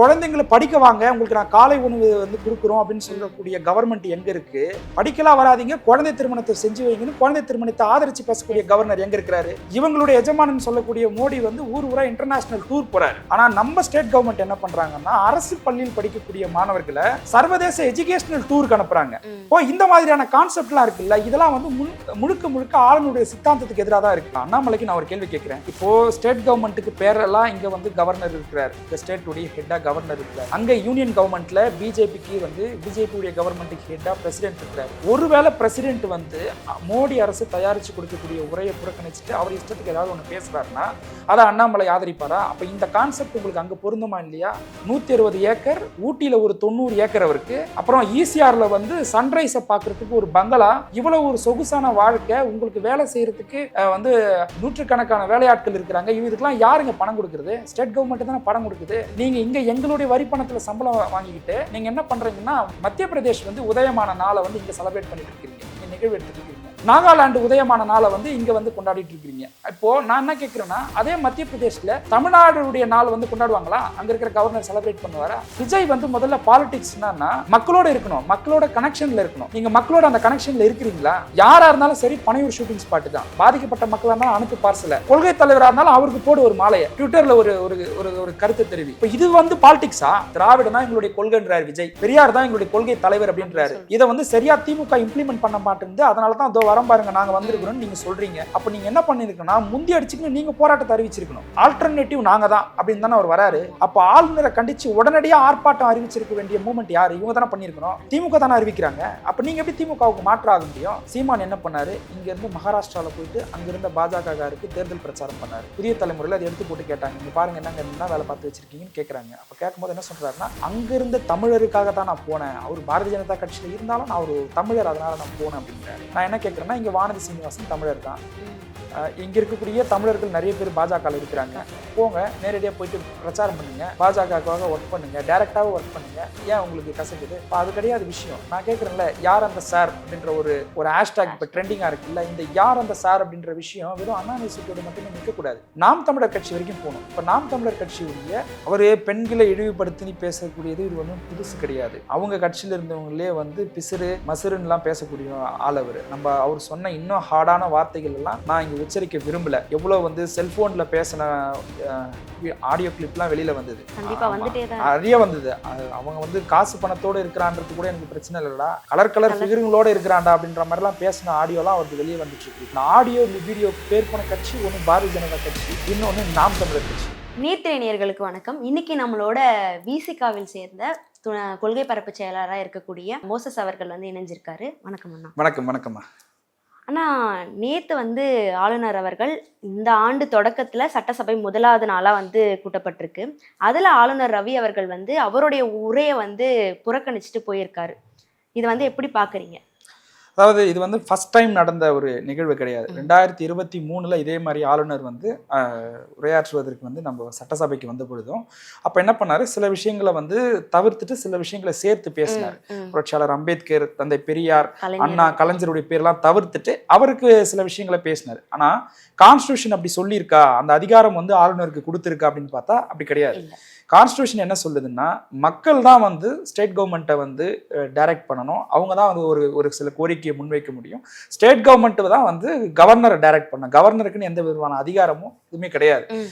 குழந்தைங்களை படிக்க வாங்க உங்களுக்கு நான் காலை உணவு வந்து கொடுக்குறோம் அப்படின்னு சொல்லக்கூடிய கவர்மெண்ட் எங்க இருக்கு? படிக்கலாம் வராதீங்க குழந்தை திருமணத்தை செஞ்சு வைங்கன்னு குழந்தை திருமணத்தை ஆதரிச்சு பேசக்கூடிய கவர்னர் எங்க இருக்கிறாரு? இவங்களுடைய எஜமானன் சொல்லக்கூடிய மோடி வந்து ஊர் ஊரா இன்டர்நேஷனல் டூர் போறாரு. ஆனா நம்ம ஸ்டேட் கவர்மெண்ட் என்ன பண்றாங்கன்னா அரசு பள்ளியில் படிக்கக்கூடிய மாணவர்களை சர்வதேச எஜுகேஷனல் டூருக்கு அனுப்புறாங்க. ம். இப்போ இந்த மாதிரியான கான்செப்ட்லாம் இருக்குல்ல இதெல்லாம் வந்து முழு- முழுக்க முழுக்க ஆளுநருடைய சித்தாந்தத்துக்கு எதிராக தான் இருக்கு. அண்ணாமலைக்கு நான் ஒரு கேள்வி கேட்கிறேன். இப்போ ஸ்டேட் கவர்மெண்ட்டுக்கு பேரெல்லாம் இங்க வந்து கவர்னர் இருக்கிறார். இந்த ஸ்டேட்டுடைய ஹெட்டா கவர்னர் இருக்கிறார் அங்கே யூனியன் கவர்மெண்ட்ல பிஜேபிக்கு வந்து பிஜேபியுடைய கவர்மெண்ட்டுக்கு ஹெட்டாக பிரசிடென்ட் இருக்கிறார். ஒருவேளை பிரசிடென்ட் வந்து மோடி அரசு தயாரித்து கொடுக்கக்கூடிய உரையை புறக்கணிச்சுட்டு அவர் இஷ்டத்துக்கு ஏதாவது ஒன்று பேசுகிறாருன்னா அதை அண்ணாமலை ஆதரிப்பாரா? அப்போ இந்த கான்செப்ட் உங்களுக்கு அங்கே பொருந்துமா இல்லையா? நூற்றி அறுபது ஏக்கர் ஊட்டியில் ஒரு தொண்ணூறு ஏக்கர் அவருக்கு. அப்புறம் ஈசிஆரில் வந்து சன்ரைஸை பார்க்கறதுக்கு ஒரு பங்களா. இவ்வளோ ஒரு சொகுசான வாழ்க்கை உங்களுக்கு வேலை செய்கிறதுக்கு வந்து நூற்றுக்கணக்கான வேலையாட்கள் இருக்கிறாங்க. இதுக்கெல்லாம் யாருங்க பணம் கொடுக்குறது? ஸ்டேட் கவர்மெண்ட் தானே பணம் கொடுக்குது. நீங்கள் இங்கே எங்களுடைய வரி பணத்துல சம்பளம் வாங்கிக்கிட்டு நீங்க என்ன பண்றீங்கன்னா மத்திய பிரதேஷ் வந்து உதயமான நாளை வந்து இங்க செலிப்ரேட் பண்ணிட்டு இருக்கீங்க. நிகழ்வு எடுத்துட்டு நாகாலாந்து உதயமான நாளை வந்து இங்க வந்து கொண்டாடிட்டு இருக்கிறீங்க. இப்போ நான் என்ன கேட்கிறேன்னா அதே மத்திய பிரதேஷ்ல தமிழ்நாடுடைய நாள் வந்து கொண்டாடுவாங்களா? அங்க இருக்கிற கவர்னர் செலிப்ரேட் பண்ணுவாரா? விஜய் வந்து முதல்ல பாலிடிக்ஸ் என்னன்னா மக்களோட இருக்கணும் மக்களோட கனெக்ஷன்ல இருக்கணும். நீங்க மக்களோட அந்த கனெக்ஷன்ல இருக்கிறீங்களா? யாரா இருந்தாலும் சரி பனையூர் ஷூட்டிங் ஸ்பாட் தான். பாதிக்கப்பட்ட மக்களா இருந்தாலும் அனுப்பு பார்சல கொள்கை தலைவரா இருந்தாலும் அவருக்கு போடு ஒரு மாலையை. ட்விட்டர்ல ஒரு ஒரு ஒரு ஒரு கருத்து தெரிவி. இப்போ இது வந்து பாலிடிக்ஸா திராவிட தான் எங்களுடைய கொள்கைன்றார் விஜய். பெரியார் தான் எங்களுடைய கொள்கை தலைவர் அப்படின்றாரு. இதை வந்து சரியா திமுக இம்ப்ளிமெண்ட் பண்ண மாட்டேங்குது. அதனால தான் அதோ வரம் பாருங்க நாங்க வந்திருக்கிறோம் நீங்க சொல்றீங்க. அப்ப நீங்க என்ன பண்ணிருக்கணும் முந்தி அடிச்சுக்கணும் நீங்க போராட்டத்தை அறிவிச்சிருக்கணும். ஆல்டர்னேட்டிவ் நாங்க தான் அப்படின்னு தானே அவர் வராரு. அப்ப ஆளுநரை கண்டிச்சு உடனடியா ஆர்ப்பாட்டம் அறிவிச்சிருக்க வேண்டிய மூமெண்ட் யாரு? இவங்க தானே பண்ணிருக்கணும் திமுக தானே அறிவிக்கிறாங்க. அப்ப நீங்க எப்படி திமுகவுக்கு மாற்ற ஆக முடியும்? சீமான் என்ன பண்ணாரு? இங்க இருந்து மகாராஷ்டிரால போயிட்டு அங்க இருந்த பாஜகவுக்கு தேர்தல் பிரச்சாரம் பண்ணாரு. புதிய தலைமுறையில் அதை எடுத்து போட்டு கேட்டாங்க. நீங்க பாருங்க என்னங்க என்ன வேலை பார்த்து வச்சிருக்கீங்கன்னு கேட்கறாங்க அப்ப கேட்கும்போது என்ன சொல்றாருன்னா அங்க இருந்த தமிழருக்காக தான் நான் போனேன். அவர் பாரதிய ஜனதா கட்சியில் இருந்தாலும் நான் ஒரு தமிழர் அதனால நான் போனேன் அப்படின்றாரு. நான் என்ன கேட்கறேன்னா இங்கே வானதி சீனிவாசன் தமிழர் தான். இங்கே இருக்கக்கூடிய தமிழர்கள் நிறைய பேர் பாஜகவில் இருக்கிறாங்க. போங்க நேரடியாக போயிட்டு பிரச்சாரம் பண்ணுங்க. பாஜகவுக்காக ஒர்க் பண்ணுங்க. டேரெக்டாக ஒர்க் பண்ணுங்க. ஏன் உங்களுக்கு கசக்குது? இப்போ அது கிடையாது விஷயம். நான் கேட்குறேன்ல யார் அந்த சார் அப்படின்ற ஒரு ஒரு ஹேஷ்டாக் இப்போ ட்ரெண்டிங்காக இருக்குல்ல இந்த யார் அந்த சார் அப்படின்ற விஷயம் வெறும் அண்ணா யூனிவர்சிட்டியோட மட்டுமே நிற்கக்கூடாது நாம் தமிழர் கட்சி வரைக்கும் போகணும். இப்போ நாம் தமிழர் கட்சியுடைய அவர் பெண்களை இழிவுபடுத்தி பேசக்கூடியது இது ஒன்றும் புதுசு கிடையாது. அவங்க கட்சியில் இருந்தவங்களே வந்து பிசிறு மசுருன்னுலாம் பேசக்கூடிய ஆள் அவர். நம்ம அவர் சொன்ன இன்னும் ஹார்டான வார்த்தைகள் எல்லாம் நான் இங்கே உச்சரிக்க விரும்பல. எவ்வளோ வந்து செல்போன்ல பேசின ஆடியோ கிளிப்லாம் வெளியில வந்தது. கண்டிப்பா ஆமா. வந்துட்டே தான் நிறைய வந்தது. அவங்க வந்து காசு பணத்தோட இருக்கிறான்றது கூட எனக்கு பிரச்சனை இல்லைடா. Colour colour. ஃபிகருங்களோட இருக்கிறான்டா அப்படின்ற மாதிரிலாம் பேசின ஆடியோலாம் அவருக்கு வெளியே வந்துட்டு இருக்கு. இந்த ஆடியோ வீடியோ பேர் போன கட்சி ஒன்று பாரதிய ஜனதா கட்சி இன்னொன்று நாம் தமிழர் கட்சி. நீர்த்திரையர்களுக்கு வணக்கம். இன்னைக்கு நம்மளோட விசிகாவில் சேர்ந்த து- கொள்கை பரப்பு செயலாளராக இருக்கக்கூடிய மோசஸ் அவர்கள் வந்து இணைஞ்சிருக்காரு. வணக்கம் அண்ணா. வணக்கம் வணக்கம்மா. அண்ணா நேற்று வந்து ஆளுநர் அவர்கள் இந்த ஆண்டு தொடக்கத்தில் சட்டசபை முதலாவது நாளாக வந்து கூட்டப்பட்டிருக்கு. அதில் ஆளுநர் ரவி அவர்கள் வந்து அவருடைய உரையை வந்து புறக்கணிச்சுட்டு போயிருக்காரு. இதை வந்து எப்படி பார்க்குறீங்க அதாவது இது வந்து ஃபர்ஸ்ட் டைம் நடந்த ஒரு நிகழ்வு கிடையாது. ரெண்டாயிரத்தி இருபத்தி மூணுல இதே மாதிரி ஆளுநர் வந்து உரையாற்றுவதற்கு வந்து நம்ம சட்டசபைக்கு வந்த பொழுதும் அப்போ என்ன பண்ணாரு? சில விஷயங்களை வந்து தவிர்த்துட்டு சில விஷயங்களை சேர்த்து பேசினார். புரட்சியாளர் அம்பேத்கர் தந்தை பெரியார் அண்ணா கலைஞருடைய பேர்லாம் தவிர்த்துட்டு அவருக்கு சில விஷயங்களை பேசினார். ஆனா கான்ஸ்டியூஷன் அப்படி சொல்லியிருக்கா அந்த அதிகாரம் வந்து ஆளுநருக்கு கொடுத்துருக்கா அப்படின்னு பார்த்தா அப்படி கிடையாது. கான்ஸ்டியூஷன் என்ன சொல்லுதுன்னா மக்கள் தான் வந்து ஸ்டேட் கவர்மெண்ட்டை வந்து டைரக்ட் பண்ணணும். அவங்க தான் வந்து ஒரு ஒரு சில கோரிக்கையை முன்வைக்க முடியும். ஸ்டேட் கவர்மெண்ட் தான் வந்து கவர்னரை டைரக்ட் பண்ணணும். கவர்னருக்குன்னு எந்த விதமான அதிகாரமும் எதுவுமே கிடையாது. ம்.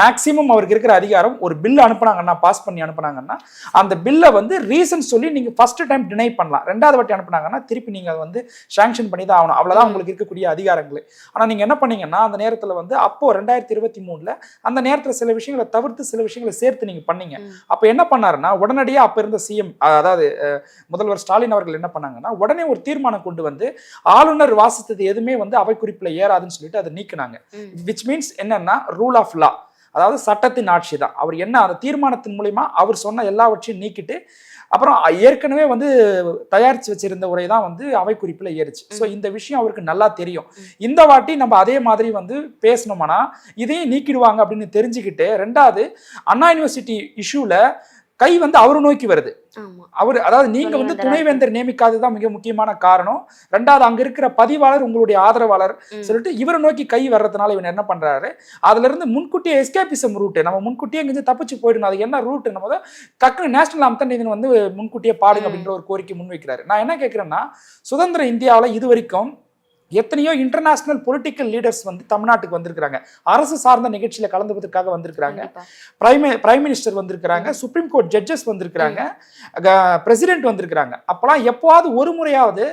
மேக்சிமம் அவருக்கு இருக்கிற அதிகாரம் ஒரு பில் அனுப்புனாங்கன்னா பாஸ் பண்ணி அனுப்புனாங்கன்னா அந்த பில்லை வந்து ரீசன் சொல்லி நீங்க ஃபர்ஸ்ட் டைம் டினை பண்ணலாம். ரெண்டாவது வாட்டி அனுப்புனாங்கன்னா திருப்பி நீங்க அதை வந்து சாங்ஷன் பண்ணி தான் ஆகணும். அவ்வளவுதான் ம். உங்களுக்கு இருக்கக்கூடிய அதிகாரங்கள். ஆனா நீங்க என்ன பண்ணீங்கன்னா அந்த நேரத்துல வந்து அப்போ ரெண்டாயிரத்தி இருபத்தி மூணுல அந்த நேரத்துல சில விஷயங்களை தவிர்த்து சில விஷயங்களை சேர்த்து நீங்க பண்ணீங்க. அப்ப என்ன பண்ணாருன்னா உடனடியா அப்ப இருந்த சிஎம் அதாவது முதல்வர் ஸ்டாலின் அவர்கள் என்ன பண்ணாங்கன்னா உடனே ஒரு தீர்மானம் கொண்டு வந்து ஆளுநர் வாசித்தது எதுவுமே வந்து அவை குறிப்புல ஏறாதுன்னு சொல்லிட்டு அதை நீக்கினாங்க. விச் மீன்ஸ் என்னன்னா ரூல் ஆஃப் லா அதாவது சட்டத்தின் ஆட்சி தான் அவர் என்ன அந்த தீர்மானத்தின் மூலியமா அவர் சொன்ன எல்லாவற்றையும் நீக்கிட்டு அப்புறம் ஏற்கனவே வந்து தயாரிச்சு வச்சிருந்த உரை தான் வந்து அவை குறிப்பில் ஏறுச்சு ஸோ இந்த விஷயம் அவருக்கு நல்லா தெரியும். இந்த வாட்டி நம்ம அதே மாதிரி வந்து பேசணுமானா இதையும் நீக்கிடுவாங்க அப்படின்னு தெரிஞ்சுக்கிட்டு ரெண்டாவது அண்ணா யூனிவர்சிட்டி இஷ்யூல கை வந்து அவரு நோக்கி வருது. அவர் அதாவது நீங்க வந்து துணைவேந்தரா நியமிக்காததுதான் மிக முக்கியமான காரணம். ரெண்டாவது அங்க இருக்கிற பதிவாளர் உங்களுடைய ஆதரவாளர். சொல்லிட்டு இவரை நோக்கி கை வர்றதுனால இவன் என்ன பண்றாரு? அதுல இருந்து முன்கூட்டியே எஸ்கேபிசம் ரூட் நம்ம முன்கூட்டியே இங்க தப்பிச்சு போயிடணும். அது என்ன ரூட் நம்ம டக்குனு நேஷனல் அம்தன் இதன் வந்து முன்கூட்டியே பாடுங்க. அப்படின்ற ஒரு கோரிக்கை முன்வைக்கிறாரு. நான் என்ன கேட்கிறேன்னா சுதந்திர இந்தியாவுல இது வரைக்கும் எத்தனையோ இன்டர்நேஷனல் பொலிட்டிக்கல் லீடர்ஸ் வந்து தமிழ்நாட்டுக்கு வந்திருக்கிறாங்க. அரசு சார்ந்த நிகழ்ச்சியில கலந்துப்பதற்காக வந்திருக்கிறாங்க. பிரைம் பிரைம் மினிஸ்டர் வந்திருக்கிறாங்க. சுப்ரீம் கோர்ட் ஜட்ஜஸ் வந்திருக்கிறாங்க. பிரசிடென்ட் வந்திருக்கிறாங்க. அப்போலாம் எப்போவாவது ஒரு முறையாவது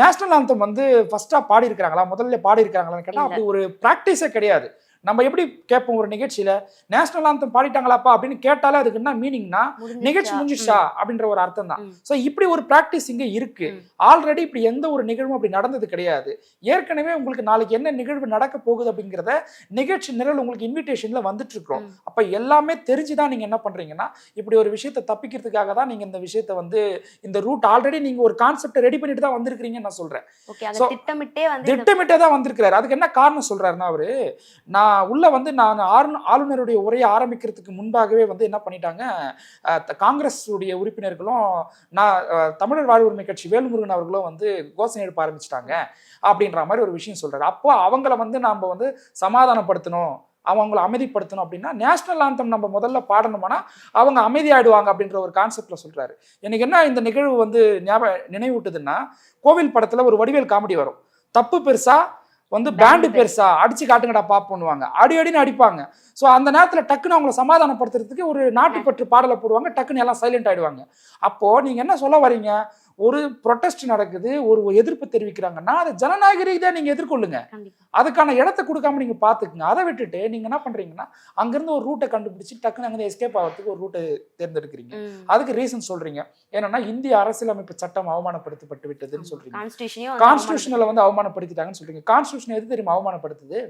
நேஷனல் ஆந்தம் வந்து ஃபர்ஸ்டா பாடி இருக்காங்களா முதல்ல பாடி இருக்காங்களான்னு கேட்டா இல்ல. அப்படி ஒரு ப்ராக்டிஸே கிடையாது. நம்ம எப்படி கேட்போம் ஒரு நிகழ்ச்சியில நேஷனல் ஆந்தம் பாடிட்டாங்களாப்பா? அப்படின்னு கேட்டாலே அதுக்கு என்ன மீனிங்னா? நிகழ்ச்சி முடிஞ்சிச்சா? அப்படின்ற ஒரு அர்த்தம் தான். ஸோ இப்படி ஒரு ப்ராக்டிஸ் இங்க இருக்கு. ஆல்ரெடி இப்படி எந்த ஒரு நிகழ்வும் அப்படி நடந்தது கிடையாது. ஏற்கனவே உங்களுக்கு நாளைக்கு என்ன நிகழ்வு நடக்க போகுது அப்படிங்கிறத நிகழ்ச்சி நிரல் உங்களுக்கு இன்விடேஷன்ல வந்துட்டு இருக்கிறோம் ம். அப்ப எல்லாமே தெரிஞ்சுதான் நீங்க என்ன பண்றீங்கன்னா இப்படி ஒரு விஷயத்தை தப்பிக்கிறதுக்காக தான் நீங்க இந்த விஷயத்தை வந்து இந்த ரூட் ஆல்ரெடி நீங்க ஒரு கான்செப்ட் ரெடி பண்ணிட்டு தான் வந்திருக்கிறீங்கன்னு நான் சொல்றேன். திட்டமிட்டே தான் வந்திருக்கிறாரு. அதுக்கு என்ன காரணம் சொல்றாருன்னா அவரு நான் உள்ள வந்து நான் ஆளுந- ஆளுநருடைய உரையை ஆரம்பிக்கிறதுக்கு முன்பாகவே வந்து என்ன பண்ணிட்டாங்க? த- காங்கிரஸ் உடைய உறுப்பினர்களும் நான் தமிழர் வாழ் உரிமை கட்சி வேல்முருகன் அவர்களும் வந்து கோஷம் எழுப்ப ஆரம்பிச்சிட்டாங்க அப்படின்ற மாதிரி ஒரு விஷயம் சொல்கிறாரு அப்போ அவங்கள வந்து நாம் வந்து சமாதானப்படுத்தணும் அவங்கள அமைதிப்படுத்தணும் அப்படின்னா நேஷனல் ஆந்தம் நம்ம முதல்ல பாடணுமானா அவங்க அமைதியாயிடுவாங்க அப்படின்ற ஒரு கான்செப்டில் சொல்கிறாரு எனக்கு என்ன இந்த நிகழ்வு வந்து ஞாபகம் நினைவூட்டுதுன்னா கோவில் படத்தில் ஒரு வடிவேல் காமெடி வரும். தப்பு பெருசாக வந்து பேண்டு பெருசா அடிச்சு காட்டுங்கடா பாப்போன்னுவாங்க அடி அடின்னு அடிப்பாங்க. ஸோ அந்த நேரத்துல டக்குன்னு அவங்கள சமாதானப்படுத்துறதுக்கு ஒரு நாட்டுப்பற்று பாடலை போடுவாங்க டக்குன்னு எல்லாம் சைலண்ட் ஆயிடுவாங்க. அப்போ நீங்க என்ன சொல்ல வரீங்க? ஒரு ப்ரொட்டஸ்ட் நடக்குது ஒரு எதிர்ப்பு தெரிவிக்கிறாங்கன்னா அதை ஜனநாயக ரீதியா நீங்க எதிர்கொள்ளுங்க. அதுக்கான இடத்த கொடுக்காம நீங்க பாத்துக்குங்க. அதை விட்டுட்டு நீங்க என்ன பண்றீங்கன்னா அங்கிருந்து ஒரு ரூட்டை கண்டுபிடிச்சு டக்குன்னு அங்கிருந்து எஸ்கேப் ஆகிறதுக்கு ஒரு ரூட்டை தேர்ந்தெடுக்கிறீங்க. அதுக்கு ரீசன் சொல்றீங்க. என்னன்னா இந்திய அரசியலமைப்பு சட்டம் அவமானப்படுத்தப்பட்டு விட்டதுன்னு வந்து கான்ஸ்டியூஷனில் வந்து அவமானப்படுத்திட்டாங்கன்னு சொல்றீங்க. கான்ஸ்டியூஷன் எது தெரியுமா அவமானப்படுத்துது?